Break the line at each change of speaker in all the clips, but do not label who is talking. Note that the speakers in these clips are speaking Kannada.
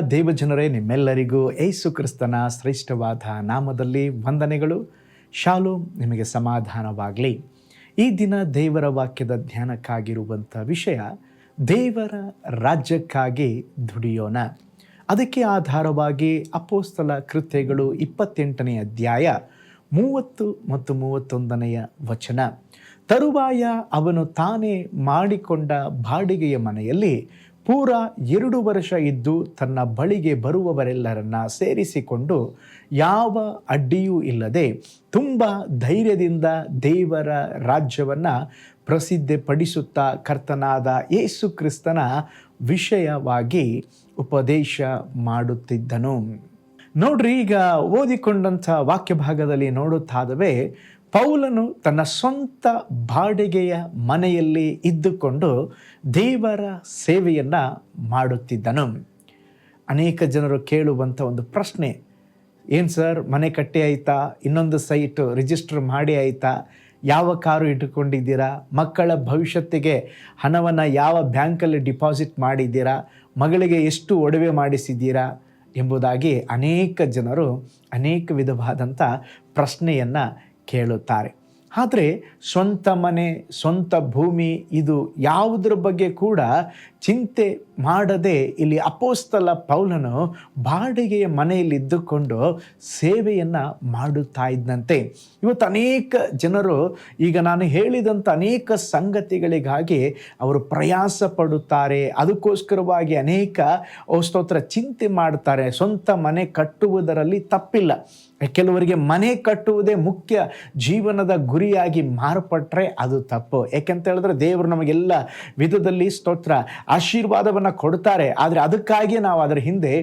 ದೇವಜನರೇ, ನಿಮ್ಮೆಲ್ಲರಿಗೂ ಏಸು ಕ್ರಿಸ್ತನ ಶ್ರೇಷ್ಠವಾದ ನಾಮದಲ್ಲಿ ವಂದನೆಗಳು. ಶಾಲು ನಿಮಗೆ ಸಮಾಧಾನವಾಗಲಿ. ಈ ದಿನ ದೇವರ ವಾಕ್ಯದ ಧ್ಯಾನಕ್ಕಾಗಿರುವಂಥ ವಿಷಯ, ದೇವರ ರಾಜ್ಯಕ್ಕಾಗಿ ದುಡಿಯೋಣ. ಅದಕ್ಕೆ ಆಧಾರವಾಗಿ ಅಪೋಸ್ತಲ ಕೃತ್ಯಗಳು ಇಪ್ಪತ್ತೆಂಟನೇ ಅಧ್ಯಾಯ ಮೂವತ್ತು ಮತ್ತು ಮೂವತ್ತೊಂದನೆಯ ವಚನ. ತರುವಾಯ ಅವನು ತಾನೇ ಮಾಡಿಕೊಂಡ ಬಾಡಿಗೆಯ ಮನೆಯಲ್ಲಿ ಪೂರ ಎರಡು ವರ್ಷ ಇದ್ದು ತನ್ನ ಬಳಿಗೆ ಬರುವವರೆಲ್ಲರನ್ನ ಸೇರಿಸಿಕೊಂಡು ಯಾವ ಅಡ್ಡಿಯೂ ಇಲ್ಲದೆ ತುಂಬ ಧೈರ್ಯದಿಂದ ದೇವರ ರಾಜ್ಯವನ್ನು ಪ್ರಸಿದ್ಧಪಡಿಸುತ್ತಾ ಕರ್ತನಾದ ಯೇಸು ಕ್ರಿಸ್ತನ ವಿಷಯವಾಗಿ ಉಪದೇಶ ಮಾಡುತ್ತಿದ್ದನು. ನೋಡ್ರಿ, ಈಗ ಓದಿಕೊಂಡಂಥ ವಾಕ್ಯ ಭಾಗದಲ್ಲಿ ನೋಡುತ್ತಾದವೇ ಪೌಲನು ತನ್ನ ಸ್ವಂತ ಬಾಡಿಗೆಯ ಮನೆಯಲ್ಲಿ ಇದ್ದುಕೊಂಡು ದೇವರ ಸೇವೆಯನ್ನು ಮಾಡುತ್ತಿದ್ದನು. ಅನೇಕ ಜನರು ಕೇಳುವಂಥ ಒಂದು ಪ್ರಶ್ನೆ, ಏನು ಸರ್, ಮನೆ ಕಟ್ಟಿ ಆಯಿತಾ? ಇನ್ನೊಂದು ಸೈಟ್ ರಿಜಿಸ್ಟರ್ ಮಾಡಿ ಆಯಿತಾ? ಯಾವ ಕಾರು ಇಟ್ಟುಕೊಂಡಿದ್ದೀರಾ? ಮಕ್ಕಳ ಭವಿಷ್ಯತ್ತಿಗೆ ಹಣವನ್ನು ಯಾವ ಬ್ಯಾಂಕಲ್ಲಿ ಡಿಪಾಸಿಟ್ ಮಾಡಿದ್ದೀರಾ? ಮಗಳಿಗೆ ಎಷ್ಟು ಒಡವೆ ಮಾಡಿಸಿದ್ದೀರಾ? ಎಂಬುದಾಗಿ ಅನೇಕ ಜನರು ಅನೇಕ ವಿಧವಾದಂಥ ಪ್ರಶ್ನೆಯನ್ನು ಕೇಳುತ್ತಾರೆ. ಆದರೆ ಸ್ವಂತ ಮನೆ ಸ್ವಂತ ಭೂಮಿ ಇದು ಯಾವುದರ ಬಗ್ಗೆ ಕೂಡ ಚಿಂತೆ ಮಾಡದೆ ಇಲ್ಲಿ ಅಪೋಸ್ತಲ ಪೌಲನು ಬಾಡಿಗೆಯ ಮನೆಯಲ್ಲಿ ಇದ್ದುಕೊಂಡು ಸೇವೆಯನ್ನು ಮಾಡುತ್ತಾ ಇದ್ದಂತೆ ಇವತ್ತು ಅನೇಕ ಜನರು ಈಗ ನಾನು ಹೇಳಿದಂಥ ಅನೇಕ ಸಂಗತಿಗಳಿಗಾಗಿ ಅವರು ಪ್ರಯಾಸ ಪಡುತ್ತಾರೆ. ಅದಕ್ಕೋಸ್ಕರವಾಗಿ ಅನೇಕ ಸ್ತೋತ್ರ ಚಿಂತೆ ಮಾಡ್ತಾರೆ. ಸ್ವಂತ ಮನೆ ಕಟ್ಟುವುದರಲ್ಲಿ ತಪ್ಪಿಲ್ಲ. ಕೆಲವರಿಗೆ ಮನೆ ಕಟ್ಟುವುದೇ ಮುಖ್ಯ. ಜೀವನದ ಗುರಿಯಾಗಿ ಮಾರ್ಪಟ್ಟರೆ ಅದು ತಪ್ಪು. ಯಾಕೆಂತ ಹೇಳಿದ್ರೆ ದೇವರು ನಮಗೆಲ್ಲ ವಿಧದಲ್ಲಿ ಸ್ತೋತ್ರ ಆಶೀರ್ವಾದವನ್ನು ಕೊಡ್ತಾರೆ. ಆದರೆ ಅದಕ್ಕಾಗಿ ನಾವು ಅದರ ಹಿಂದೆ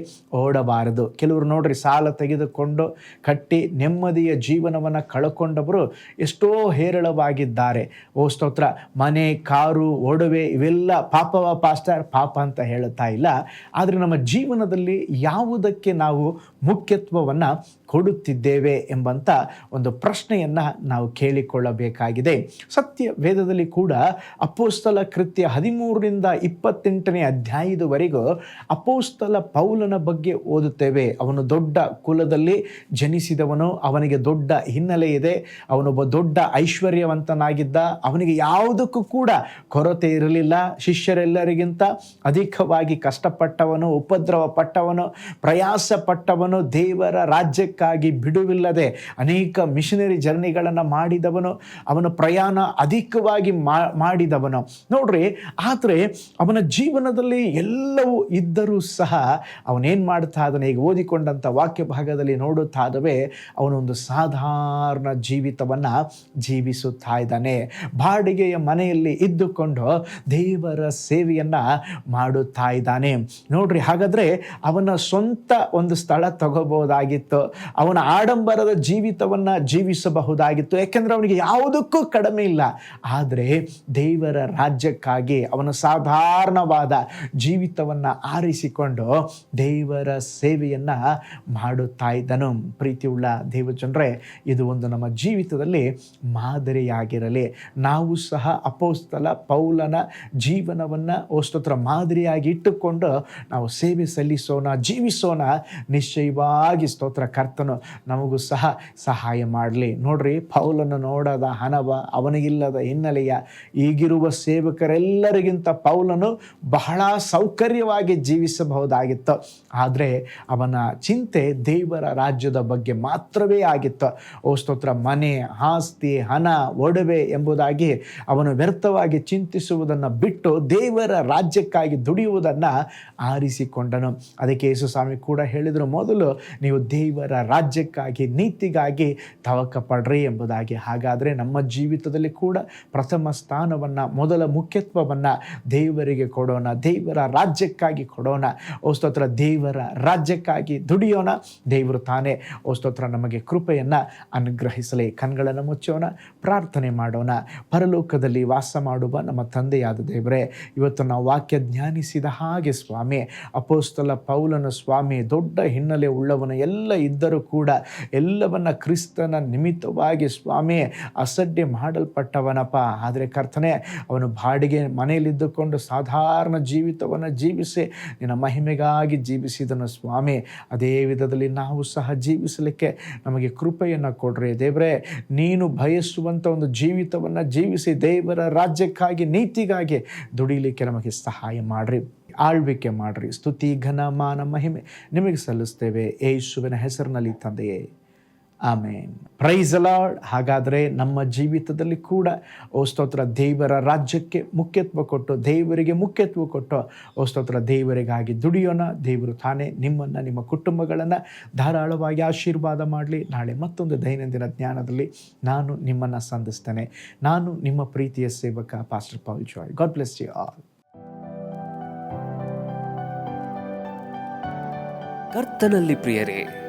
ಓಡಬಾರದು. ಕೆಲವರು ನೋಡ್ರಿ ಸಾಲ ತೆಗೆದುಕೊಂಡು ಕಟ್ಟಿ ನೆಮ್ಮದಿಯ ಜೀವನವನ್ನು ಕಳ್ಕೊಂಡವರು ಎಷ್ಟೋ ಹೇರಳವಾಗಿದ್ದಾರೆ. ಓ ಸ್ತೋತ್ರ, ಮನೆ, ಕಾರು, ಒಡವೆ ಇವೆಲ್ಲ ಪಾಪವ ಪಾಸ್ಟರ್, ಪಾಪ ಅಂತ ಹೇಳುತ್ತಾ ಇಲ್ಲ. ಆದರೆ ನಮ್ಮ ಜೀವನದಲ್ಲಿ ಯಾವುದಕ್ಕೆ ನಾವು ಮುಖ್ಯತ್ವವನ್ನು ಕೊಡುತ್ತಿದ್ದೇವೆ ಎಂಬಂಥ ಒಂದು ಪ್ರಶ್ನೆಯನ್ನು ನಾವು ಕೇಳಿಕೊಳ್ಳಬೇಕಾಗಿದೆ. ಸತ್ಯ ವೇದದಲ್ಲಿ ಕೂಡ ಅಪೋಸ್ತಲ ಕೃತ್ಯ ಹದಿಮೂರರಿಂದ ಇಪ್ಪತ್ತೆಂಟನೇ ಅಧ್ಯಾಯದವರೆಗೂ ಅಪೋಸ್ತಲ ಪೌಲನ ಬಗ್ಗೆ ಓದುತ್ತೇವೆ. ಅವನು ದೊಡ್ಡ ಕುಲದಲ್ಲಿ ಜನಿಸಿದವನು, ಅವನಿಗೆ ದೊಡ್ಡ ಹಿನ್ನೆಲೆ ಇದೆ. ಅವನೊಬ್ಬ ದೊಡ್ಡ ಐಶ್ವರ್ಯವಂತನಾಗಿದ್ದ, ಅವನಿಗೆ ಯಾವುದಕ್ಕೂ ಕೂಡ ಕೊರತೆ ಇರಲಿಲ್ಲ. ಶಿಷ್ಯರೆಲ್ಲರಿಗಿಂತ ಅಧಿಕವಾಗಿ ಕಷ್ಟಪಟ್ಟವನು ಉಪದ್ರವ ಪಟ್ಟವನು ಪ್ರಯಾಸ ಪಟ್ಟವನು ದೇವರ ರಾಜ್ಯಕ್ಕಾಗಿ ಬಿಡುವಿಲ್ಲದೆ ಅನೇಕ ಮಿಷನರಿ ಜರ್ನಿಗಳನ್ನು ಮಾಡಿದವನು, ಅವನ ಪ್ರಯಾಣ ಅಧಿಕವಾಗಿ ಮಾಡಿದವನು. ನೋಡ್ರಿ, ಆದರೆ ಅವನ ಜೀವನದಲ್ಲಿ ಎಲ್ಲವೂ ಇದ್ದರೂ ಸಹ ಅವನೇನು ಮಾಡ್ತಾ ಇದ್ದಾನೆ ಈಗ ಓದಿಕೊಂಡಂಥ ವಾಕ್ಯ ಭಾಗದಲ್ಲಿ ನೋಡುತ್ತಾದವೇ ಅವನೊಂದು ಸಾಧಾರಣ ಜೀವಿತವನ್ನು ಜೀವಿಸುತ್ತಾ ಇದ್ದಾನೆ. ಬಾಡಿಗೆಯ ಮನೆಯಲ್ಲಿ ಇದ್ದುಕೊಂಡು ದೇವರ ಸೇವೆಯನ್ನು ಮಾಡುತ್ತಾ ಇದ್ದಾನೆ. ನೋಡ್ರಿ, ಹಾಗಾದರೆ ಅವನ ಸ್ವಂತ ಒಂದು ಸ್ಥಳ ತಗೋಬಹುದಾಗಿತ್ತು ಅವನ ಆಡಂಬರದ ಜೀವಿತವನ್ನು ಜೀವಿಸಬಹುದಾಗಿತ್ತು, ಯಾಕೆಂದರೆ ಅವನಿಗೆ ಯಾವುದಕ್ಕೂ ಕಡಿಮೆ ಇಲ್ಲ. ಆದರೆ ದೇವರ ರಾಜ್ಯಕ್ಕಾಗಿ ಅವನ ಸಾಧಾರಣವಾದ ಜೀವಿತವನ್ನು ಆರಿಸಿಕೊಂಡು ದೇವರ ಸೇವೆಯನ್ನು ಮಾಡುತ್ತಾ ಇದ್ದನು. ಪ್ರೀತಿಯುಳ್ಳ ದೇವಜನರೇ, ಇದು ಒಂದು ನಮ್ಮ ಜೀವಿತದಲ್ಲಿ ಮಾದರಿಯಾಗಿರಲಿ. ನಾವು ಸಹ ಅಪೋಸ್ತಲ ಪೌಲನ ಜೀವನವನ್ನು ಓಸ್ತೋತ್ರ ಮಾದರಿಯಾಗಿ ಇಟ್ಟುಕೊಂಡು ನಾವು ಸೇವೆ ಸಲ್ಲಿಸೋಣ, ಜೀವಿಸೋಣ. ನಿಶ್ಚಯವಾಗಿ ಸ್ತೋತ್ರ ಕರ್ತನು ನಮಗೂ ಸಹ ಸಹಾಯ ಮಾಡಲಿ. ನೋಡ್ರಿ ಪೌಲನ್ನು ನೋಡದ ಹಣವ ಅವನಿಗಿಲ್ಲದ ಹಿನ್ನೆಲೆಯ ಈಗಿರುವ ಸೇವಕರೆಲ್ಲರಿಗಿಂತ ಪೌಲನು ಬಹಳ ಸೌಕರ್ಯವಾಗಿ ಜೀವಿಸಬಹುದಾಗಿತ್ತು. ಆದರೆ ಅವನ ಚಿಂತೆ ದೇವರ ರಾಜ್ಯದ ಬಗ್ಗೆ ಮಾತ್ರವೇ ಆಗಿತ್ತು. ಓ ಸ್ತೋತ್ರ, ಮನೆ, ಆಸ್ತಿ, ಹಣ, ಒಡವೆ ಎಂಬುದಾಗಿ ಅವನು ವ್ಯರ್ಥವಾಗಿ ಚಿಂತಿಸುವುದನ್ನು ಬಿಟ್ಟು ದೇವರ ರಾಜ್ಯಕ್ಕಾಗಿ ದುಡಿಯುವುದನ್ನು ಆರಿಸಿಕೊಂಡನು. ಅದಕ್ಕೆ ಯೇಸು ಸ್ವಾಮಿ ಕೂಡ ಹೇಳಿದರು, ಮೊದಲು ನೀವು ದೇವರ ರಾಜ್ಯಕ್ಕಾಗಿ, ನೀತಿಗಾಗಿ ತವಕ ಪಡ್ರಿ ಎಂಬುದಾಗಿ. ಹಾಗಾದರೆ ನಮ್ಮ ಜೀವಿತದಲ್ಲಿ ಕೂಡ ಪ್ರಥಮ ಸ್ಥಾನವನ್ನು, ಮೊದಲ ಮುಖ್ಯತ್ವವನ್ನು ದೇವರಿಗೆ ಕೊಡೋಣ, ದೇವರ ರಾಜ್ಯಕ್ಕಾಗಿ ಕೊಡೋಣ. ಓ ದೇವರ ರಾಜ್ಯಕ್ಕಾಗಿ ದುಡಿಯೋಣ. ದೇವರು ತಾನೇ, ಓ ನಮಗೆ ಕೃಪೆಯನ್ನು ಅನುಗ್ರಹಿಸಲಿ. ಕಣ್ಗಳನ್ನು ಮುಚ್ಚೋಣ, ಪ್ರಾರ್ಥನೆ ಮಾಡೋಣ. ಪರಲೋಕದಲ್ಲಿ ವಾಸ ಮಾಡುವ ನಮ್ಮ ತಂದೆಯಾದ ದೇವರೇ, ಇವತ್ತು ನಾವು ವಾಕ್ಯ ಧ್ಯಾನಿಸಿದ ಹಾಗೆ ಸ್ವಾಮಿ, ಅಪೋಸ್ತಲ ಪೌಲನ ಸ್ವಾಮಿ, ದೊಡ್ಡ ಹಿನ್ನೆಲೆ ಉಳ್ಳವನು ಎಲ್ಲ ಇದ್ದರೂ ಕೂಡ, ಎಲ್ಲವನ್ನ ಕ್ರಿಸ್ತನ ನಿಮಿತ್ತವಾಗಿ ಸ್ವಾಮಿ, ಅಸಡ್ಡೆ ಮಾಡಲ್ಪಟ್ಟವನಪ್ಪ. ಆದರೆ ಕರ್ತನೆ, ಅವನು ಬಾಡಿಗೆ ಮನೆಯಲ್ಲಿದ್ದುಕೊಂಡು ಸಾಧಾರಣ ಸಾಧಾರಣ ಜೀವಿತವನ್ನು ಜೀವಿಸಿ. ನಿನ್ನ ಮಹಿಮೆಗಾಗಿ ಜೀವಿಸಿದನು ಸ್ವಾಮಿ. ಅದೇ ವಿಧದಲ್ಲಿ ನಾವು ಸಹ ಜೀವಿಸಲಿಕ್ಕೆ ನಮಗೆ ಕೃಪೆಯನ್ನು ಕೊಡ್ರಿ. ದೇವರೇ, ನೀನು ಬಯಸುವಂಥ ಒಂದು ಜೀವಿತವನ್ನು ಜೀವಿಸಿ ದೇವರ ರಾಜ್ಯಕ್ಕಾಗಿ, ನೀತಿಗಾಗಿ ದುಡಿಲಿಕ್ಕೆ ನಮಗೆ ಸಹಾಯ ಮಾಡಿರಿ. ಆಳ್ವಿಕೆ ಮಾಡಿರಿ. ಸ್ತುತಿ, ಘನ, ಮಾನ, ಮಹಿಮೆ ನಿಮಗೆ ಸಲ್ಲಿಸ್ತೇವೆ. ಯೇಸುವಿನ ಹೆಸರಿನಲ್ಲಿ ತಂದೆಯೇ. ಆಮೇನ್. ಪ್ರೈಸ್ ಅಲಾಡ್ ಹಾಗಾದರೆ ನಮ್ಮ ಜೀವಿತದಲ್ಲಿ ಕೂಡ, ಓ ಸ್ತೋತ್ರ, ದೇವರ ರಾಜ್ಯಕ್ಕೆ ಮುಖ್ಯತ್ವ ಕೊಟ್ಟು, ದೇವರಿಗೆ ಮುಖ್ಯತ್ವ ಕೊಟ್ಟು, ಓ ಸ್ತೋತ್ರ, ದೇವರಿಗಾಗಿ ದುಡಿಯೋಣ. ದೇವರು ತಾನೇ ನಿಮ್ಮನ್ನು, ನಿಮ್ಮ ಕುಟುಂಬಗಳನ್ನು ಧಾರಾಳವಾಗಿ ಆಶೀರ್ವಾದ ಮಾಡಲಿ. ನಾಳೆ ಮತ್ತೊಂದು ದೈನಂದಿನ ಜ್ಞಾನದಲ್ಲಿ ನಾನು ನಿಮ್ಮನ್ನು ಸಂಧಿಸ್ತೇನೆ. ನಾನು ನಿಮ್ಮ ಪ್ರೀತಿಯ ಸೇವಕ pastor Paul Joy God bless you all
ಕರ್ತನಲ್ಲಿ ಪ್ರಿಯರೇ